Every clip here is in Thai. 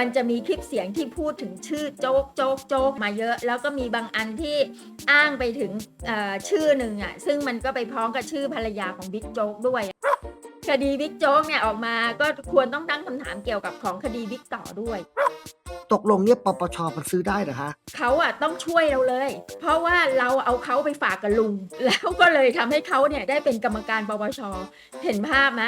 มันจะมีคลิปเสียงที่พูดถึงชื่อโจ๊กโจ๊กโจ๊กมาเยอะ แล้วก็มีบางอันที่อ้างไปถึงชื่อหนึ่งอะซึ่งมันก็ไปพ้องกับชื่อภรรยาของบิ๊กโจ๊กด้วย คดีบิ๊กโจ๊กเนี่ยออกมาก็ควรต้องตั้งคำถามเกี่ยวกับของคดีบิ๊กต่อด้วย ตกลงเนี่ยปปชมันซื้อได้เหรอคะเขาอะต้องช่วยเราเลย เพราะว่าเราเอาเขาไปฝากกับลุง แล้วก็เลยทำให้เขาเนี่ยได้เป็นกรรมการปปชเห็นภาพไหม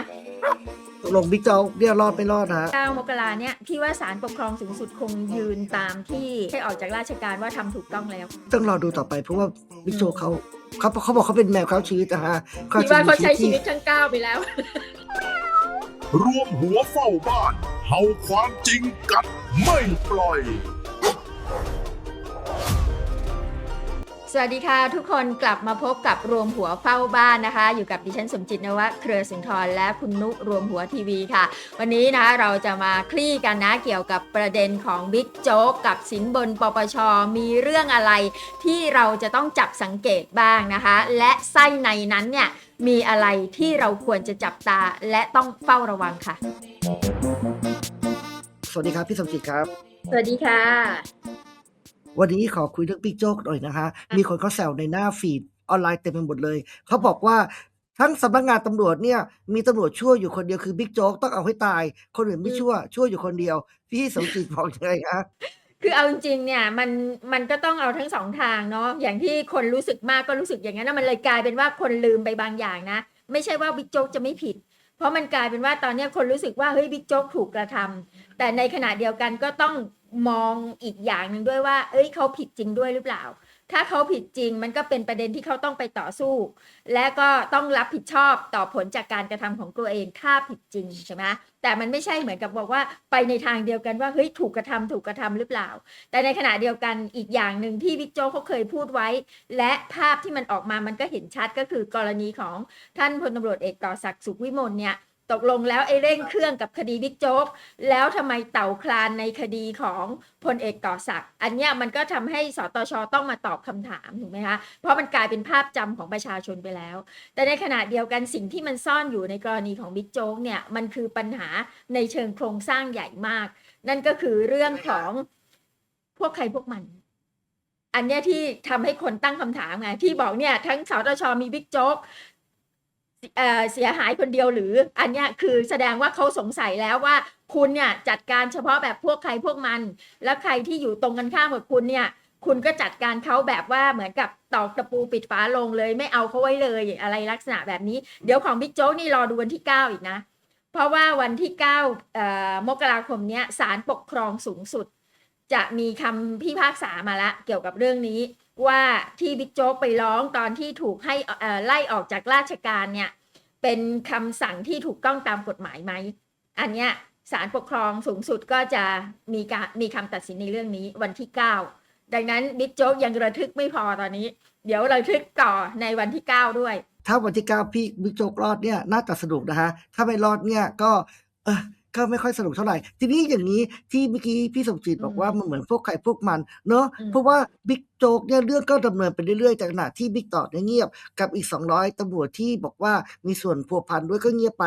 ตกลงบิ๊กโจ๊กเนี่ยรอดไม่รอดนะฮะ9มกราเนี่ยพี่ว่าศาลปกครองสูงสุดคงยืนตามที่ให้ออกจากราชการว่าทำถูกต้องแล้ว ต้องรอดูต่อไปเพราะว่าบิ๊กโจ๊กเขาเขาเขาบอกเขาเป็นแมวเขาชีวิตนะฮะพี่ว่าเขาใช้ชีวิตที่ ทั้งก้าวไปแล้ว รวมหัวเฝ้าบ้าน เฮาความจริงกัดไม่ปล่อย สวัสดีค่ะ ทุกคนกลับมาพบกับรวมหัวเฝ้าบ้านนะคะ อยู่กับดิฉันสมจิตนวะเครือสิงห์ทรและคุณนุรวมหัวทีวีค่ะ วันนี้นะคะเราจะมาคลี่กันนะเกี่ยวกับประเด็นของบิ๊กโจ๊กกับสินบนปปช มีเรื่องอะไรที่เราจะต้องจับสังเกตบ้างนะคะ และไส้ในนั้นเนี่ยมีอะไรที่เราควรจะจับตาและต้องเฝ้าระวังค่ะ สวัสดีครับพี่สมจิตครับ สวัสดีค่ะ วันนี้ขอคุยเรื่องบิ๊กโจ๊กหน่อยนะคะ มีคนเขาแซวในหน้าฟีดออนไลน์เต็มไปหมดเลย เขาบอกว่าทั้งสำนักงานตำรวจเนี่ยมีตำรวจชั่วอยู่คนเดียวคือบิ๊กโจ๊กต้องเอาให้ตาย คนอื่นไม่ชั่ว ชั่วอยู่คนเดียว พี่สมจิตบอกยังไงคะคือเอาจริงๆเนี่ยมันมันก็ต้องเอาทั้งสองทางเนาะอย่างที่คนรู้สึกมากก็รู้สึกอย่างนั้นนะมันเลยกลายเป็นว่าคนลืมไปบางอย่างนะ ไม่ใช่ว่าบิ๊กโจ๊กจะไม่ผิด เพราะมันกลายเป็นว่าตอนเนี้ยคนรู้สึกว่าเฮ้ยบิ๊กโจ๊กถูกกระทำแต่ในขณะเดียวกันก็ต้อง มองอีกอย่างหนึ่งด้วยว่า เอ้ยเขาผิดจริงด้วยหรือเปล่า ถ้าเขาผิดจริงมันก็เป็นประเด็นที่เขาต้องไปต่อสู้ และก็ต้องรับผิดชอบต่อผลจากการกระทำของตัวเองถ้าผิดจริงใช่ไหมแต่มันไม่ใช่เหมือนกับบอกว่าไปในทางเดียวกันว่าเฮ้ยถูกกระทำถูกกระทำหรือเปล่า แต่ในขณะเดียวกันอีกอย่างหนึ่งที่บิ๊กโจเขาเคยพูดไว้ และภาพที่มันออกมามันก็เห็นชัดก็คือกรณีของท่านพลตำรวจเอกต่อศักดิ์สุขวิมลเนี่ย ตกลงแล้วไอ้เร่งเครื่องกับคดีบิ๊กโจ๊กแล้วทำไมเต่าคลานในคดีของพลเอกต่อศักดิ์อันเนี้ยมันก็ทำให้สตชต้องมาตอบคำถามถูกไหมคะเพราะมันกลายเป็นภาพจำของประชาชนไปแล้ว แต่ในขณะเดียวกันสิ่งที่มันซ่อนอยู่ในกรณีของบิ๊กโจ๊กเนี่ยมันคือปัญหาในเชิงโครงสร้างใหญ่มาก นั่นก็คือเรื่องของพวกใครพวกมันอันเนี้ยที่ทำให้คนตั้งคำถามไงที่บอกเนี่ยทั้งสตชมีบิ๊กโจ๊ก เอ่อเสียหายคนเดียวหรืออันเนี้ยคือแสดงว่าเขาสงสัยแล้วว่าคุณเนี่ยจัดการเฉพาะแบบพวกใครพวกมัน แล้วใครที่อยู่ตรงกันข้ามกับคุณเนี่ยคุณก็จัดการเขาแบบว่าเหมือนกับตอกตะปูปิดฝาลงเลย ไม่เอาเขาไว้เลยอะไรลักษณะแบบนี้ เดี๋ยวของบิ๊กโจ๊กนี่รอดูวันที่ 9 อีกนะ เพราะว่าวันที่9เอ่อมกราคมเนี้ยศาลปกครองสูงสุด จะมีคำพิพากษามาละเกี่ยวกับเรื่องนี้ว่าที่บิ๊กโจ๊กไปร้องตอนที่ถูกให้อ่อไล่ออกจากราชการเนี่ยเป็นคำสั่งที่ถูกต้องตามกฎหมายไหม อันเนี้ยศาลปกครองสูงสุดก็จะมีการมีคำตัดสินในเรื่องนี้วันที่ 9 ดังนั้นบิ๊กโจ๊กยังระทึกไม่พอตอนนี้ เดี๋ยวระทึกต่อในวันที่ 9 ด้วย ถ้าวันที่เก้าพี่บิ๊กโจ๊กรอดเนี่ยน่าจะสนุกนะฮะ ถ้าไม่รอดเนี่ยก็เออ ก็ไม่ค่อยสนุกเท่าไหร่ ทีนี้อย่างนี้ที่เมื่อกี้พี่สมจิตบอกว่ามันเหมือนพวกใครพวกมัน เนอะอืมเพราะว่าบิ๊ก โจ๊กเนี่ยเรื่องก็ดำเนินไปเรื่อยๆจากขณะที่บิ๊กต่อเนี่ยเงียบ กับอีก 200ตำรวจที่บอกว่ามีส่วนพัวพันด้วยก็เงียบไป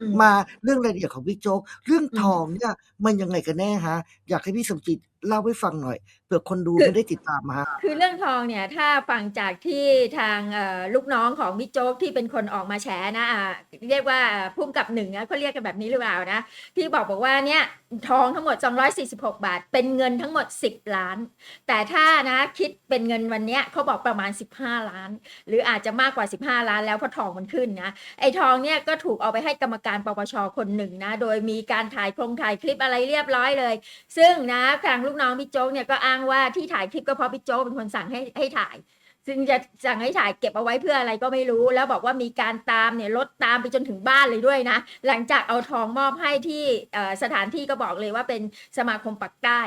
อืมมาเรื่องรายละเอียดของบิ๊กโจ๊กเรื่องอืมทองเนี่ยมันยังไงกันแน่ฮะ อยากให้พี่สมจิตเล่าให้ฟังหน่อยเผื่อคนดูคือไม่ได้ติดตามมาฮะคือเรื่องทองเนี่ยถ้าฟังจากที่ทางเอ่อลูกน้องของบิ๊กโจ๊กที่เป็นคนออกมาแฉนะอ่าเรียกว่าพุ่มกับหนึ่งนะเขาเรียกกันแบบนี้หรือเปล่านะที่บอกบอกว่าเนี่ยทองทั้งหมด 246 บาท เป็นเงินทั้งหมด 10 ล้าน แต่ถ้านะคิดเป็นเงินวันเนี้ยเขาบอกประมาณ 15 ล้าน หรืออาจจะมากกว่า 15 ล้านแล้วเพราะทองมันขึ้นนะไอ้ทองเนี่ยก็ถูกเอาไปให้กรรมการปปชคนหนึ่งนะโดยมีการถ่ายโครงถ่ายคลิปอะไรเรียบร้อยเลย ซึ่งนะทางลูกน้องบิ๊กโจ๊กเนี่ยก็อ้างว่าที่ถ่ายคลิปก็เพราะบิ๊กโจ๊กเป็นคนสั่งให้ให้ถ่ายซึ่งจะสั่งให้ถ่ายเก็บเอาไว้เพื่ออะไรก็ไม่รู้ แล้วบอกว่ามีการตามเนี่ยรถตามไปจนถึงบ้านเลยด้วยนะ หลังจากเอาทองมอบให้ที่สถานที่ก็บอกเลยว่าเป็นสมาคมปักใต้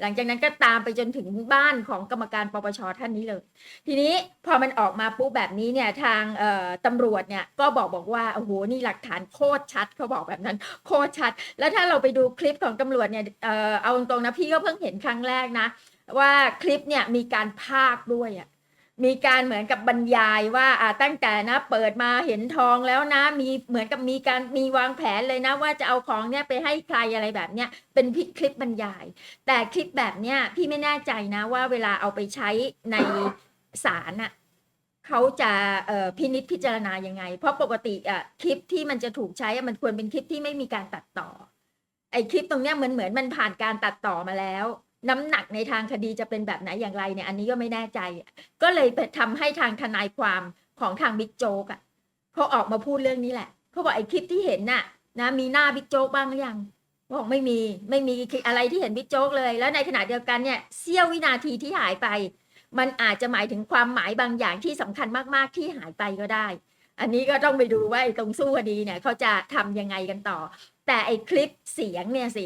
หลังจากนั้นก็ตามไปจนถึงบ้านของกรรมการปปชท่านนี้เลย ทีนี้พอมันออกมาปุ๊บแบบนี้เนี่ยทางตำรวจเนี่ยก็บอกบอกว่าโอ้โหนี่หลักฐานโคตรชัดเขาบอกแบบนั้นโคตรชัด แล้วถ้าเราไปดูคลิปของตำรวจเนี่ยเอาตรงๆนะพี่ก็เพิ่งเห็นครั้งแรกนะ ว่าคลิปเนี่ยมีการพากด้วยอะ มีการเหมือนกับบรรยายว่าอ่าตั้งแต่นะเปิดมาเห็นทองแล้วนะ มีเหมือนกับมีการมีวางแผนเลยนะ ว่าจะเอาของเนี่ยไปให้ใครอะไรแบบเนี้ยเป็นพิคลิปบรรยาย แต่คลิปแบบเนี้ยพี่ไม่แน่ใจนะว่าเวลาเอาไปใช้ในศาลน่ะเขาจะพินิจพิจารณายังไง เพราะปกติอะคลิปที่มันจะถูกใช้มันควรเป็นคลิปที่ไม่มีการตัดต่อไอคลิปตรงเนี้ยเหมือนเหมือนมันผ่านการตัดต่อมาแล้ว น้ำหนักในทางคดีจะเป็นแบบไหนอย่างไรเนี่ย อันนี้ก็ไม่แน่ใจ ก็เลยไปทำให้ทางทนายความของทางบิ๊กโจ๊กอะเขาออกมาพูดเรื่องนี้แหละเขาบอกไอ้คลิปที่เห็นน่ะนะมีหน้าบิ๊กโจ๊กบ้างหรือยังบอกไม่มีไม่มีอะไรที่เห็นบิ๊กโจ๊กเลย แล้วในขณะเดียวกันเนี่ยเสี้ยววินาทีที่หายไป มันอาจจะหมายถึงความหมายบางอย่างที่สำคัญมากๆที่หายไปก็ได้ อันนี้ก็ต้องไปดูว่าไอ้ตรงสู้คดีเนี่ยเขาจะทำยังไงกันต่อ แต่ไอ้คลิปเสียงเนี่ยสิ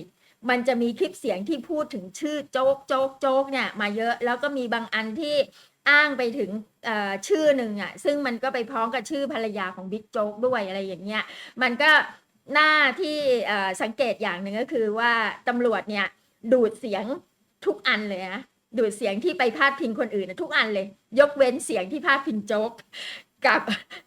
มันจะมีคลิปเสียงที่พูดถึงชื่อโจ๊กโจ๊กโจ๊กเนี่ยมาเยอะแล้วก็มีบางอันที่อ้างไปถึงชื่อหนึ่งอะซึ่งมันก็ไปพ้องกับชื่อภรรยาของบิ๊กโจ๊กด้วยอะไรอย่างเงี้ยมันก็หน้าที่สังเกตอย่างหนึ่งก็คือว่าตำรวจเนี่ยดูดเสียงทุกอันเลยนะดูดเสียงที่ไปพาดพิงคนอื่นนะทุกอันเลย ยกเว้นเสียงที่พาดพิงโจ๊กกับ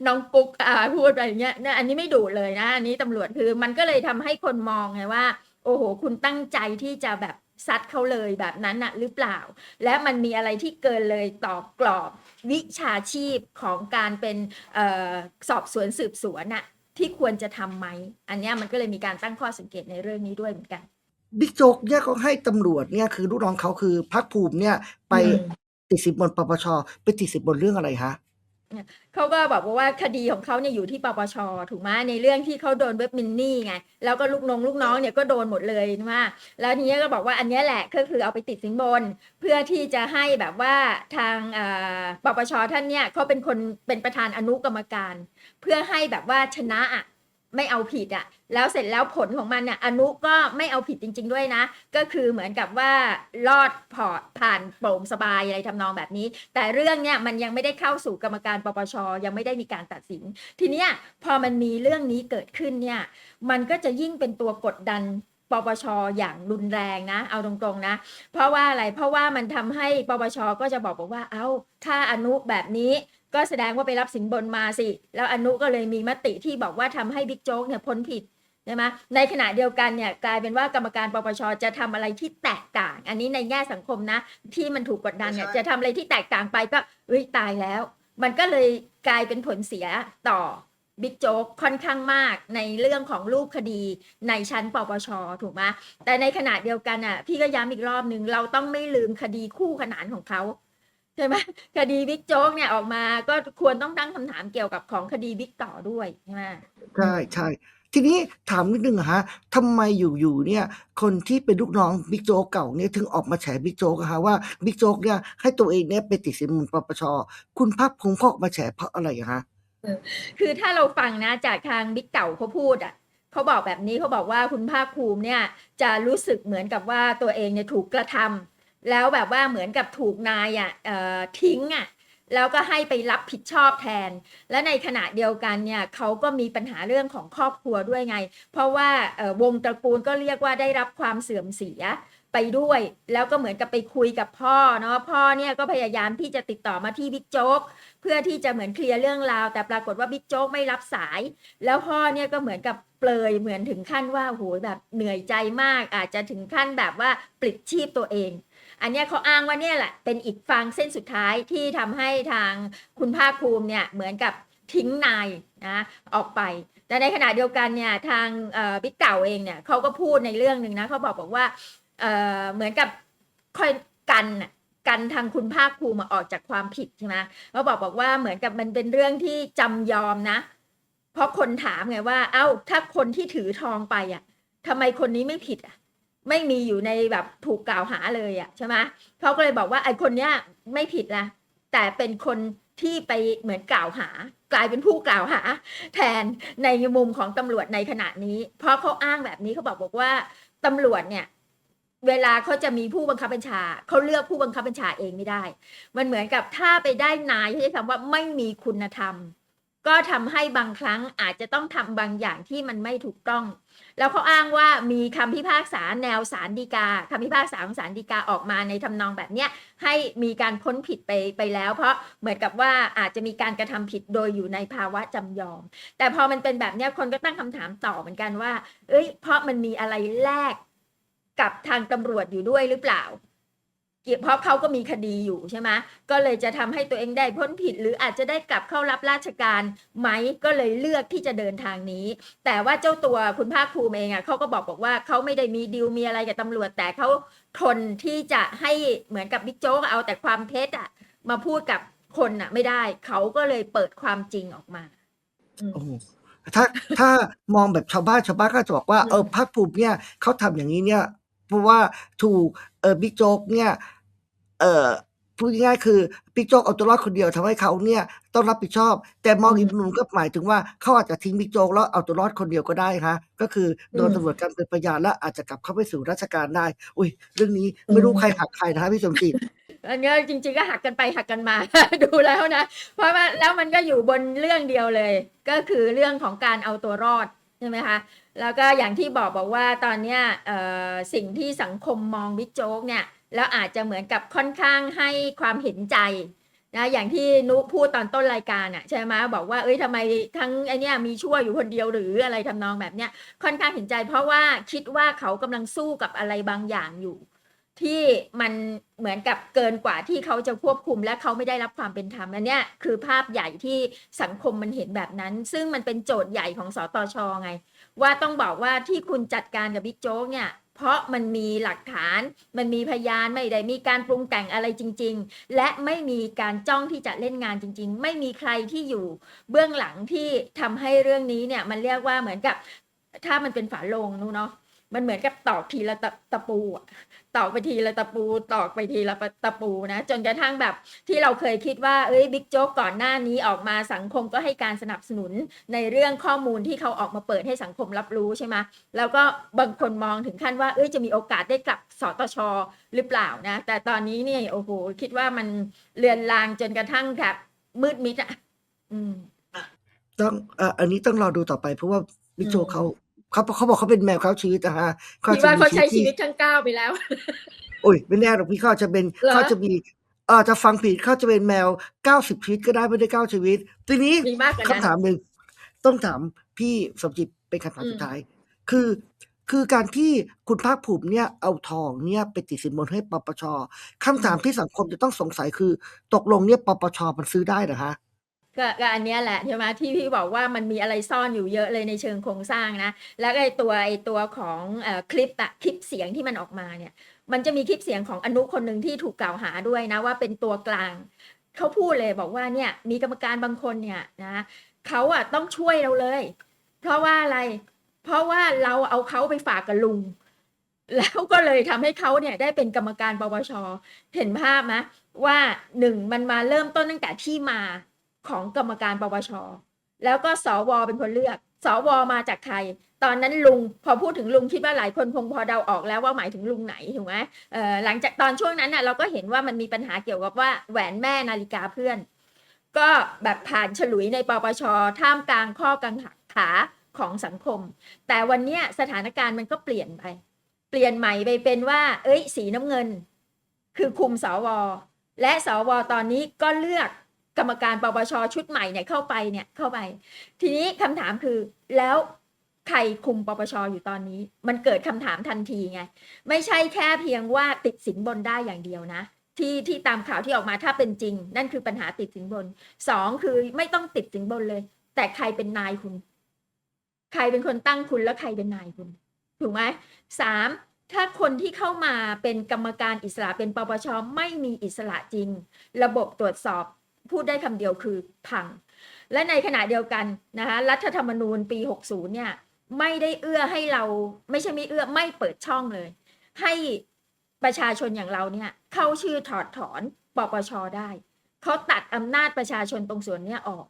น้องกุ๊กอ่าพูดอะไรเงี้ยเนี่ยอันนี้ไม่ดูดเลยนะอันนี้ตำรวจคือมันก็เลยทำให้คนมองไงว่า โอ้โห คุณตั้งใจที่จะแบบซัดเขาเลยแบบนั้นน่ะหรือเปล่า และมันมีอะไรที่เกินเลยต่อกรอบวิชาชีพของการเป็นเออสอบสวนสืบสวนน่ะที่ควรจะทำไหม อันเนี้ยมันก็เลยมีการตั้งข้อสังเกตในเรื่องนี้ด้วยเหมือนกันบิ๊กโจ๊กเนี่ยเขาให้ตำรวจเนี่ยคือลูกน้องเขาคือพักภูมิเนี่ยไปอืมติดสินบนปปชไปติดสินบนเรื่องอะไรฮะ เขาก็บอกว่าคดีของเขาเนี่ยอยู่ที่ปปชถูกไหมในเรื่องที่เขาโดนเว็บมินนี่ไงแล้วก็ลูกน้องลูกน้องเนี่ยก็โดนหมดเลยว่าแล้วทีนี้ก็บอกว่าอันนี้แหละก็คือเอาไปติดสินบน เพื่อที่จะให้แบบว่าทางปปชท่านเนี่ยเขาเป็นคนเป็นประธานอนุกรรมการ เพื่อให้แบบว่าชนะอะ ไม่เอาผิดอะแล้วเสร็จแล้วผลของมันเนี่ยอนุก็ไม่เอาผิดจริง ๆ ด้วยนะ ก็คือเหมือนกับว่ารอดพอผ่านโปร่งสบายอะไรทำนองแบบนี้ แต่เรื่องเนี่ยมันยังไม่ได้เข้าสู่กรรมการปปชยังไม่ได้มีการตัดสิน ทีเนี้ยพอมันมีเรื่องนี้เกิดขึ้นเนี่ยมันก็จะยิ่งเป็นตัวกดดันปปชอย่างรุนแรงนะ เอาตรงๆนะ เพราะว่าอะไรเพราะว่ามันทำให้ปปชก็จะบอกบอกว่า เอา้าถ้าอนุแบบนี้ ก็แสดงว่าไปรับสินบนมาสิ แล้วอนุก็เลยมีมติที่บอกว่าทำให้บิ๊กโจ๊กเนี่ยพ้นผิดใช่ไหมในขณะเดียวกันเนี่ยกลายเป็นว่ากรรมการปปชจะทำอะไรที่แตกต่าง อันนี้ในแง่สังคมนะ ที่มันถูกกดดันเนี่ยใช่จะทำอะไรที่แตกต่างไปก็เฮ้ยตายแล้ว มันก็เลยกลายเป็นผลเสียต่อบิ๊กโจ๊กค่อนข้างมากในเรื่องของรูปคดีในชั้นปปชถูกไหมแต่ในขณะเดียวกันอะพี่ก็ย้ำอีกรอบหนึ่งเราต้องไม่ลืมคดีคู่ขนานของเขา ใช่ไหมคดีบิ๊กโจ๊กเนี่ยออกมาก็ควรต้องตั้งคำถามเกี่ยวกับของคดีบิ๊กต่อด้วยใช่ไหมใช่ใช่ทีนี้ถามนิดนึงอะฮะทำไมอยู่ๆเนี่ย คนที่เป็นลูกน้องบิ๊กโจ๊กเก่าเนี่ยถึงออกมาแฉบิ๊กโจ๊กอะฮะว่าบิ๊กโจ๊กเนี่ยให้ตัวเองเนี่ยไปติดสินบนปปชคุณภาคภูมิเขาออกมาแฉเพราะอะไรอะฮะคือถ้าเราฟังนะจากทางบิ๊กเก่าเขาพูดอะเขาบอกแบบนี้เขาบอกว่าคุณภาคภูมิเนี่ยจะรู้สึกเหมือนกับว่าตัวเองเนี่ยถูกกระทำ แล้วแบบว่าเหมือนกับถูกนายอะทิ้งอะแล้วก็ให้ไปรับผิดชอบแทน และในขณะเดียวกันเนี่ยเขาก็มีปัญหาเรื่องของครอบครัวด้วยไง เพราะว่าวงตระกูลก็เรียกว่าได้รับความเสื่อมเสียไปด้วย แล้วก็เหมือนกับไปคุยกับพ่อเนาะพ่อเนี่ยก็พยายามที่จะติดต่อมาที่บิ๊กโจ๊กเพื่อที่จะเหมือนเคลียร์เรื่องราว แต่ปรากฏว่าบิ๊กโจ๊กไม่รับสาย แล้วพ่อเนี่ยก็เหมือนกับเปลยเหมือนถึงขั้นว่าโหแบบเหนื่อยใจมาก อาจจะถึงขั้นแบบว่าปลิดชีพตัวเอง อันนี้เขาอ้างว่าเนี่ยแหละเป็นอีกฟางเส้นสุดท้ายที่ทำให้ทางคุณภาคภูมิเนี่ยเหมือนกับทิ้งนายนะออกไป แต่ในขณะเดียวกันเนี่ยทางบิ๊กเก่าเองเนี่ยเขาก็พูดในเรื่องหนึ่งนะเขาบอกบอกว่าเเหมือนกับคอยกันกันทางคุณภาคภูมิมาออกจากความผิดใช่ไหมเขาบอกบอกว่าเหมือนกับมันเป็นเรื่องที่จำยอมนะ เพราะคนถามไงว่า เอ้าถ้าคนที่ถือทองไปอะทำไมคนนี้ไม่ผิดอะ ไม่มีอยู่ในแบบถูกกล่าวหาเลยอะใช่ไหมเขาก็เลยบอกว่าไอ้คนเนี้ยไม่ผิดนะแต่เป็นคนที่ไปเหมือนกล่าวหา กลายเป็นผู้กล่าวหา แทนในมุมของตำรวจในขณะนี้ เพราะเขาอ้างแบบนี้เขาบอกบอกว่าตำรวจเนี่ยเวลาเขาจะมีผู้บังคับบัญชาเขาเลือกผู้บังคับบัญชาเองไม่ได้ มันเหมือนกับถ้าไปได้นายที่ใช้คำว่าไม่มีคุณธรรม ก็ทำให้บางครั้งอาจจะต้องทำบางอย่างที่มันไม่ถูกต้อง แล้วเขาอ้างว่ามีคำพิพากษาแนวสารดีกาคำพิพากษาของสารดีกาออกมาในทำนองแบบเนี้ยให้มีการพ้นผิดไปไปแล้ว เพราะเหมือนกับว่าอาจจะมีการกระทำผิดโดยอยู่ในภาวะจำยอม แต่พอมันเป็นแบบเนี้ยคนก็ตั้งคำถามต่อเหมือนกันว่า เอ้ยเพราะมันมีอะไรแลกกับทางตำรวจอยู่ด้วยหรือเปล่า เกี่ยวเพราะเขาก็มีคดีอยู่ใช่ไหมก็เลยจะทำให้ตัวเองได้พ้นผิด หรืออาจจะได้กลับเข้ารับราชการไหมก็เลยเลือกที่จะเดินทางนี้ แต่ว่าเจ้าตัวคุณภาคภูมิเองอะเขาก็บอกบอกว่าเขาไม่ได้มีดีลมีอะไรกับตำรวจ แต่เขาทนที่จะให้เหมือนกับบิ๊กโจ๊กเอาแต่ความเท็จอะมาพูดกับคนอะ ไม่ได้เขาก็เลยเปิดความจริงออกมาอืมโอ้ถ้าถ้ามองแบบชาวบ้านชาวบ้านก็จะบอกว่าเออภาคภูมิเนี่ยเขาทำอย่างนี้เนี่ย เพราะว่าถูกเออบิ๊กโจ๊กเนี่ย เออพูดง่ายๆคือบิ๊กโจ๊กเอาตัวรอดคนเดียวทำให้เขาเนี่ยต้องรับผิดชอบ แต่มองอีกมุมก็หมายถึงว่าเขาอาจจะทิ้งบิ๊กโจ๊กแล้วเอาตัวรอดคนเดียวก็ได้ฮะก็คือโดนตำรวจกันเป็นพยานและอาจจะกลับเข้าไปสู่ราชการได้ อุ้ยเรื่องนี้ไม่รู้ใครหักใครนะคะพี่สมจิตอันนี้จริงๆก็หักกันไปหักกันมา ดูแล้วนะ เพราะว่าแล้วมันก็อยู่บนเรื่องเดียวเลย ก็คือเรื่องของการเอาตัวรอดใช่ไหมคะแล้วก็อย่างที่บอกบอกว่าตอนเนี้ยสิ่งที่สังคมมองบิ๊กโจ๊กเนี่ย แล้วอาจจะเหมือนกับค่อนข้างให้ความเห็นใจนะอย่างที่นุพูดตอนต้นรายการอะใช่ไหมบอกว่าเอ้ยทำไมทั้งไอเนี้ยมีชั่วอยู่คนเดียวหรืออะไรทำนองแบบเนี้ยค่อนข้างเห็นใจ เพราะว่าคิดว่าเขากำลังสู้กับอะไรบางอย่างอยู่ ที่มันเหมือนกับเกินกว่าที่เขาจะควบคุมและเขาไม่ได้รับความเป็นธรรมอันเนี้ยคือภาพใหญ่ที่สังคมมันเห็นแบบนั้น ซึ่งมันเป็นโจทย์ใหญ่ของสตชไง ว่าต้องบอกว่าที่คุณจัดการกับบิ๊กโจ๊กเนี่ย เพราะมันมีหลักฐาน มันมีพยานไม่ได้มีการปรุงแต่งอะไรจริง ๆ และไม่มีการจ้องที่จะเล่นงานจริง ๆ ไม่มีใครที่อยู่เบื้องหลังที่ทำให้เรื่องนี้เนี่ยมันเรียกว่าเหมือนกับ ถ้ามันเป็นฝาโลงนู้นเนาะ มันเหมือนกับตอกทีละตะตะปูตอกไปทีละตะปูตอกไปทีละตะปูนะจนกระทั่งแบบที่เราเคยคิดว่าเอ้ยบิ๊กโจ๊กก่อนหน้านี้ออกมาสังคมก็ให้การสนับสนุนในเรื่องข้อมูลที่เขาออกมาเปิดให้สังคมรับรู้ใช่ไหมแล้วก็บางคนมองถึงขั้นว่าเอ้ยจะมีโอกาสได้กลับสตชหรือเปล่านะแต่ตอนนี้เนี่ยโอ้โหคิดว่ามันเลือนลางจนกระทั่งแบบมืดมิดอะอืมต้องอ่อันนี้ต้องรอดูต่อไปเพราะว่าบิ๊กโจ๊กเขา เขาเขาบอกเขาเป็นแมวเขาชีวิตนะฮะเขาคิดจะว่ามีเขาใช้ชีที่วิตทั้งเก้าไปแล้วโอ้ยไม่แน่หรอกพี่เขาอาจจะเป็นเหรอเขาจะมีเออจะฟังผิดเขาจะเป็นแมวเก้าสิบชีวิตก็ได้ไม่ได้เก้าชีวิต ทีนี้มีมากกว่านั้นคำถามหนึ่งต้องถามพี่สมจิตเป็นคำถามอืมสุดท้าย คือคือการที่คุณภาคภูมิเนี่ยเอาทองเนี่ยไปติดสินบนให้ปปชคำถามที่สังคมจะต้องสงสัยคือ ตกลงเนี่ยปปชมันซื้อได้เหรอฮะ ก็ก็อันเนี้ยแหละใช่ไหมที่พี่บอกว่ามันมีอะไรซ่อนอยู่เยอะเลยในเชิงโครงสร้างนะ แล้วไอตัวไอตัวของอคลิปอะคลิปเสียงที่มันออกมาเนี่ย มันจะมีคลิปเสียงของอนุคนหนึ่งที่ถูกกล่าวหาด้วยนะว่าเป็นตัวกลางเขาพูดเลยบอกว่าเนี่ยมีกรรมการบางคนเนี่ยนะเขาอะต้องช่วยเราเลย เพราะว่าอะไร เพราะว่าเราเอาเขาไปฝากกับลุง แล้วก็เลยทำให้เขาเนี่ยได้เป็นกรรมการปปชเห็นภาพไหมว่าหนึ่งมันมาเริ่มต้นตั้งแต่ที่มา ของกรรมการปปชแล้วก็สวเป็นคนเลือก สวมาจากใคร ตอนนั้นลุงพอพูดถึงลุงคิดว่าหลายคนคงพอเดาออกแล้วว่าหมายถึงลุงไหนถูกไหมเอ่อหลังจากตอนช่วงนั้นน่ะเราก็เห็นว่ามันมีปัญหาเกี่ยวกับว่าแหวนแม่นาฬิกาเพื่อน ก็แบบผ่านฉลุยในปปชท่ามกลางข้อกังขาของสังคม แต่วันนี้สถานการณ์มันก็เปลี่ยนไป เปลี่ยนใหม่ไปเป็นว่า เอ้ย สีน้ำเงิน คือคุมสวและสวตอนนี้ก็เลือก กรรมการปปชชุดใหม่เนี่ยเข้าไปเนี่ยเข้าไป ทีนี้คำถามคือแล้วใครคุมปปชอยู่ตอนนี้ มันเกิดคำถามทันทีไง ไม่ใช่แค่เพียงว่าติดสินบนได้อย่างเดียวนะ ที่ที่ตามข่าวที่ออกมาถ้าเป็นจริง นั่นคือปัญหาติดสินบนสองคือไม่ต้องติดสินบนเลย แต่ใครเป็นนายคุณ ใครเป็นคนตั้งคุณแล้วใครเป็นนายคุณ ถูกไหมสามถ้าคนที่เข้ามาเป็นกรรมการอิสระเป็นปปชไม่มีอิสระจริง ระบบตรวจสอบ พูดได้คำเดียวคือพัง และในขณะเดียวกันนะคะรัฐธรรมนูญปี 60 เนี่ยไม่ได้เอื้อให้เราไม่ใช่ไม่เอื้อไม่เปิดช่องเลย ให้ประชาชนอย่างเราเนี่ยเข้าชื่อถอดถอนปปชได้เขาตัดอำนาจประชาชนตรงส่วนเนี้ยออก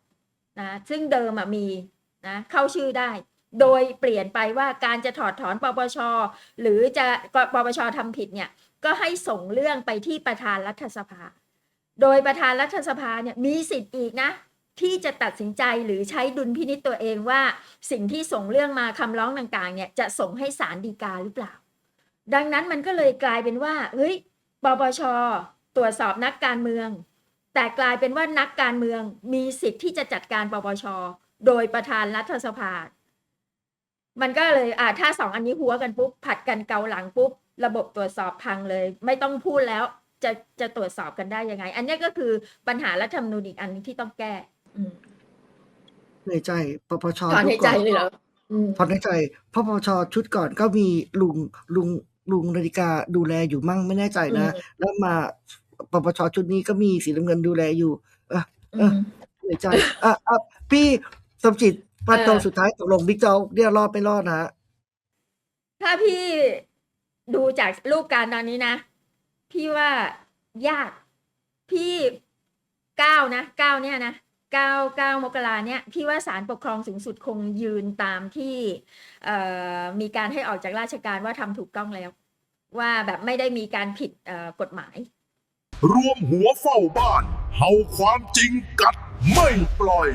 นะซึ่งเดิมมีนะเข้าชื่อได้ โดยเปลี่ยนไปว่าการจะถอดถอนปปชหรือจะปปชทำผิดเนี่ยก็ให้ส่งเรื่องไปที่ประธานรัฐสภา โดยประธานรัฐสภาเนี่ยมีสิทธิ์อีกนะที่จะตัดสินใจหรือใช้ดุลพินิจตัวเองว่า สิ่งที่ส่งเรื่องมาคำร้องต่างๆเนี่ยจะส่งให้ศาลฎีกาหรือเปล่า ดังนั้นมันก็เลยกลายเป็นว่าเฮ้ยปปชตรวจสอบนักการเมือง แต่กลายเป็นว่านักการเมืองมีสิทธิ์ที่จะจัดการปปชโดยประธานรัฐสภา มันก็เลยอ่าถ้าสองอันนี้หัวกันปุ๊บผัดกันเกาหลังปุ๊บระบบตรวจสอบพังเลย ไม่ต้องพูดแล้ว จะจะตรวจสอบกันได้ยังไง อันเนี้ยก็คือปัญหารัฐธรรมนูญอีกอันหนึงที่ต้องแก้อืมเหนื่อยใจปปชถอนยุในคใจก่อนเลยเหรออืมถอนในใจเพราะปปชชุดก่อนก็มีลุงลุงลุงนาฬิกาดูแลอยู่มั่งไม่แน่ใจนะแล้วมาปปชชุดนี้ก็มีสีน้ำเงินดูแลอยู่เออเออเหนื่อยใจอะอะพี่สมจิตประโตเออสุดท้ายตกลงบิ๊กโจ๊กเนี่ยรอดไม่รอดนะฮะถ้าพี่ดูจากรูปการณ์ตอนนี้นะ พี่ว่ายาก พี่เก้านะเก้าเนี่ยนะเก้าเก้ามกราเนี่ยพี่ว่าศาลปกครองสูงสุดคงยืนตามที่มีการให้ออกจากราชการว่าทำถูกต้องแล้ว ว่าแบบไม่ได้มีการผิดกฎหมาย รวมหัวเฝ้าบ้านเฮาความจริงกัดไม่ปล่อย